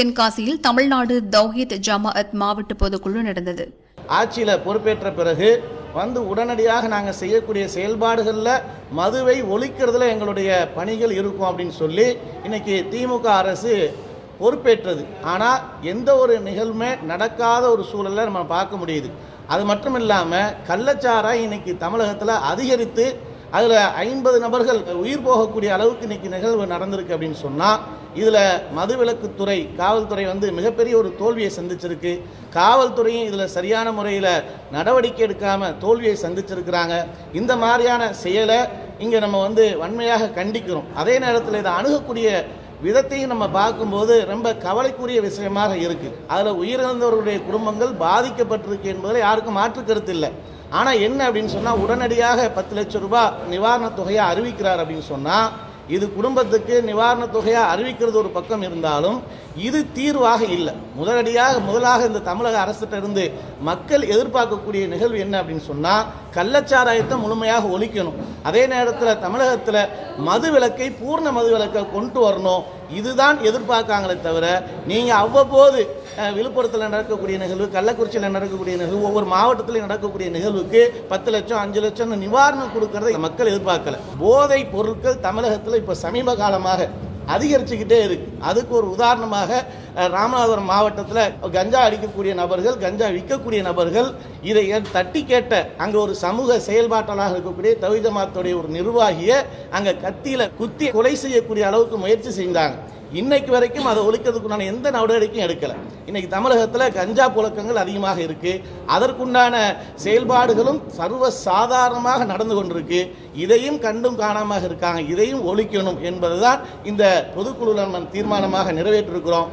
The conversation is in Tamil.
தென்காசியில் தமிழ்நாடு தௌஹீத் ஜமாஅத் மாவட்ட பொதுக்குழு நடந்தது. ஆட்சியில் பொறுப்பேற்ற பிறகு வந்து உடனடியாக நாங்கள் செய்யக்கூடிய செயல்பாடுகளில் மதுவை ஒழிக்கிறதுல எங்களுடைய பணிகள் இருக்கும் அப்படின்னு சொல்லி இன்னைக்கு திமுக அரசு பொறுப்பேற்றது. ஆனால் எந்த ஒரு நிகழ்வுமே நடக்காத ஒரு சூழலை நம்ம பார்க்க முடியுது. அது மட்டும் இல்லாமல் கள்ளச்சாராய் இன்னைக்கு தமிழகத்தில் அதிகரித்து அதில் ஐம்பது நபர்கள் உயிர் போகக்கூடிய அளவுக்கு இன்னைக்கு நிகழ்வு நடந்திருக்கு அப்படின்னு சொன்னால் இதில் மதுவிலக்குத்துறை காவல்துறை வந்து மிகப்பெரிய ஒரு தோல்வியை சந்திச்சிருக்கு. காவல்துறையும் இதில் சரியான முறையில் நடவடிக்கை எடுக்காமல் தோல்வியை சந்திச்சிருக்கிறாங்க. இந்த மாதிரியான செயலை இங்கே நம்ம வந்து வன்மையாக கண்டிக்கிறோம். அதே நேரத்தில் இதை அணுகக்கூடிய விதத்தையும் நம்ம பார்க்கும்போது ரொம்ப கவலைக்குரிய விஷயமாக இருக்குது அதில் உயிரிழந்தவர்களுடைய குடும்பங்கள் பாதிக்கப்பட்டிருக்கு என்பதில் யாருக்கும் மாற்று கருத்து இல்லை. ஆனால் என்ன அப்படின்னு சொன்னால் உடனடியாக பத்து லட்சம் ரூபாய் நிவாரணத் தொகையை அறிவிக்கிறார் அப்படின்னு சொன்னால் இது குடும்பத்துக்கு நிவாரணத் தொகையாக அறிவிக்கிறது ஒரு பக்கம் இருந்தாலும் இது தீர்வாக இல்லை. முதலடியாக முதலாக இந்த தமிழக அரசிட்ட இருந்து மக்கள் எதிர்பார்க்கக்கூடிய நிகழ்வு என்ன அப்படின்னு சொன்னால் கள்ளச்சாராயத்தை முழுமையாக ஒழிக்கணும். அதே நேரத்தில் தமிழகத்தில் மது விலக்கை பூர்ண மது விலக்கை கொண்டு வரணும். இதுதான் எதிர்பார்க்காங்களே தவிர நீங்கள் அவ்வப்போது விழுப்புரத்தில் நடக்கக்கூடிய நிகழ்வு கள்ளக்குறிச்சியில் நடக்கக்கூடிய நிகழ்வு ஒவ்வொரு மாவட்டத்திலையும் நடக்கக்கூடிய நிகழ்வுக்கு பத்து லட்சம் அஞ்சு லட்சம் நிவாரணம் கொடுக்கறதை மக்கள் எதிர்பார்க்கல. போதை பொருட்கள் தமிழகத்தில் இப்போ சமீப காலமாக அதிகரிச்சுக்கிட்டே இருக்கு. அதுக்கு ஒரு உதாரணமாக ராமநாதபுரம் மாவட்டத்தில் கஞ்சா அடிக்கக்கூடிய நபர்கள் கஞ்சா விற்கக்கூடிய நபர்கள் இதை தட்டி கேட்ட அங்கே ஒரு சமூக செயல்பாட்டாளராக இருக்கக்கூடிய தவிதமாத்துடைய ஒரு நிர்வாகியை அங்கே கத்தியில் குத்தி கொலை செய்யக்கூடிய அளவுக்கு முயற்சி செஞ்சாங்க. இன்னைக்கு வரைக்கும் அதை ஒழிக்கிறதுக்குண்டான எந்த நடவடிக்கையும் எடுக்கலை. இன்னைக்கு தமிழகத்தில் கஞ்சா புழக்கங்கள் அதிகமாக இருக்கு. அதற்குண்டான செயல்பாடுகளும் சர்வ சாதாரணமாக நடந்து கொண்டிருக்கு. இதையும் கண்டும் காணாமல் இருக்காங்க. இதையும் ஒழிக்கணும் என்பதுதான் இந்த பொதுக்குழு நம்ம தீர்மானமாக நிறைவேற்றிருக்கிறோம்.